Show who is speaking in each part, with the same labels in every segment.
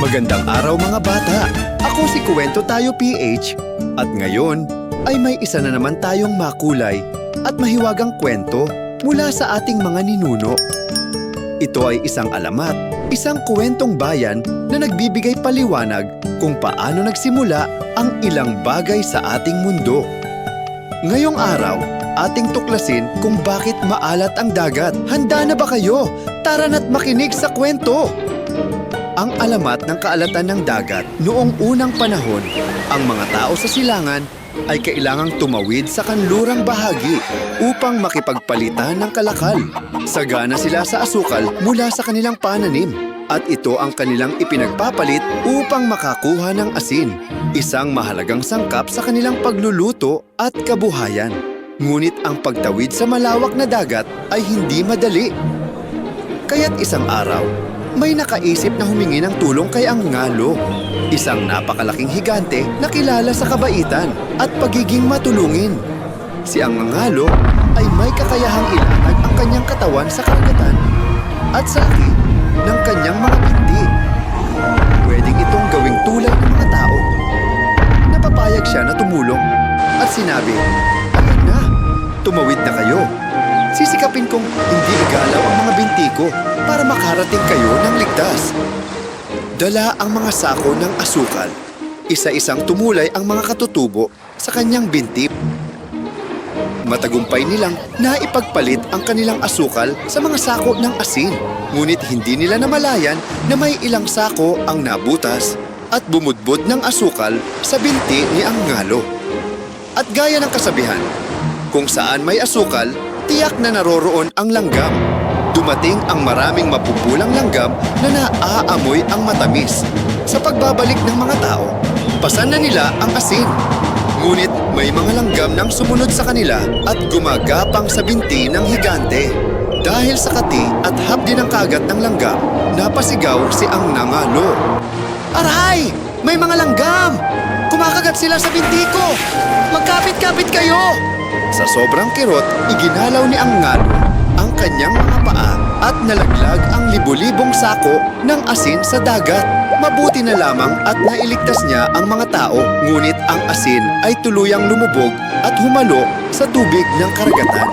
Speaker 1: Magandang araw mga bata! Ako si Kuwento Tayo PH at ngayon ay may isa na naman tayong makulay at mahiwagang kwento mula sa ating mga ninuno. Ito ay isang alamat, isang kuwentong bayan na nagbibigay paliwanag kung paano nagsimula ang ilang bagay sa ating mundo. Ngayong araw, ating tuklasin kung bakit maalat ang dagat. Handa na ba kayo? Tara na't makinig sa kwento! Ang alamat ng kaalatan ng dagat noong unang panahon, ang mga tao sa silangan ay kailangang tumawid sa kanlurang bahagi upang makipagpalitan ng kalakal. Sagana sila sa asukal mula sa kanilang pananim at ito ang kanilang ipinagpapalit upang makakuha ng asin, isang mahalagang sangkap sa kanilang pagluluto at kabuhayan. Ngunit ang pagtawid sa malawak na dagat ay hindi madali. Kaya't isang araw, may nakaisip na humingi ng tulong kay Angalo, isang napakalaking higante na kilala sa kabaitan at pagiging matulungin. Si Angalo ay may kakayahang ilatag ang kanyang katawan sa karagatan at saki ng kanyang mga binti. Pwedeng itong gawing tulay ng mga tao. Napapayag siya na tumulong at sinabi, Ayan na, tumawid na kayo. Sisikapin kong hindi igalaw ang ko para makarating kayo ng ligtas. Dala ang mga sako ng asukal. Isa-isang tumulay ang mga katutubo sa kanyang binti. Matagumpay nilang naipagpalit ang kanilang asukal sa mga sako ng asin. Ngunit hindi nila namalayan na may ilang sako ang nabutas at bumudbod ng asukal sa binti ni Angalo. At gaya ng kasabihan, kung saan may asukal, tiyak na naroroon ang langgam. Dumating ang maraming mapupulang langgam na naaamoy ang matamis. Sa pagbabalik ng mga tao, pasan na nila ang asin. Ngunit may mga langgam nang sumunod sa kanila at gumagapang sa binti ng higante. Dahil sa kati at hapdi ng kagat ng langgam, napasigaw si ang nangalo. Aray! May mga langgam! Kumakagat sila sa binti ko! Magkapit-kapit kayo! Sa sobrang kirot, iginalaw ni Angalo ang kanyang mga paa at nalaglag ang libu-libong sako ng asin sa dagat. Mabuti na lamang at nailigtas niya ang mga tao, ngunit ang asin ay tuluyang lumubog at humalo sa tubig ng karagatan.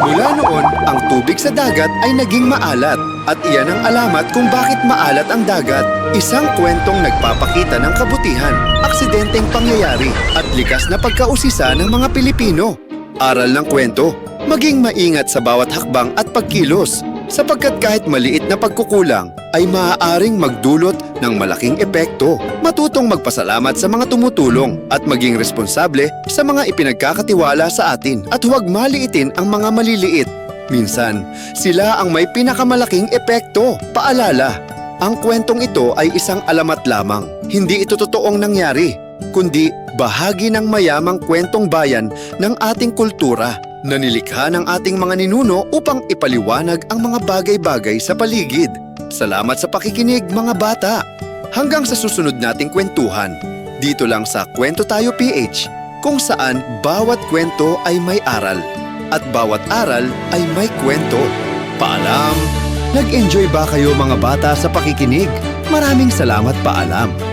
Speaker 1: Mula noon, ang tubig sa dagat ay naging maalat at iyan ang alamat kung bakit maalat ang dagat. Isang kwentong nagpapakita ng kabutihan, aksidenteng pangyayari at likas na pagkausisa ng mga Pilipino. Aral ng kwento, maging maingat sa bawat hakbang at pagkilos sapagkat kahit maliit na pagkukulang ay maaaring magdulot ng malaking epekto. Matutong magpasalamat sa mga tumutulong at maging responsable sa mga ipinagkakatiwala sa atin at huwag maliitin ang mga maliliit. Minsan, sila ang may pinakamalaking epekto. Paalala, ang kwentong ito ay isang alamat lamang. Hindi ito totoong nangyari, kundi bahagi ng mayamang kwentong bayan ng ating kultura na nilikha ng ating mga ninuno upang ipaliwanag ang mga bagay-bagay sa paligid. Salamat sa pakikinig mga bata. Hanggang sa susunod nating kwentuhan. Dito lang sa Kwento Tayo PH, kung saan bawat kwento ay may aral at bawat aral ay may kwento. Paalam! Nag-enjoy ba kayo mga bata sa pakikinig? Maraming salamat paalam.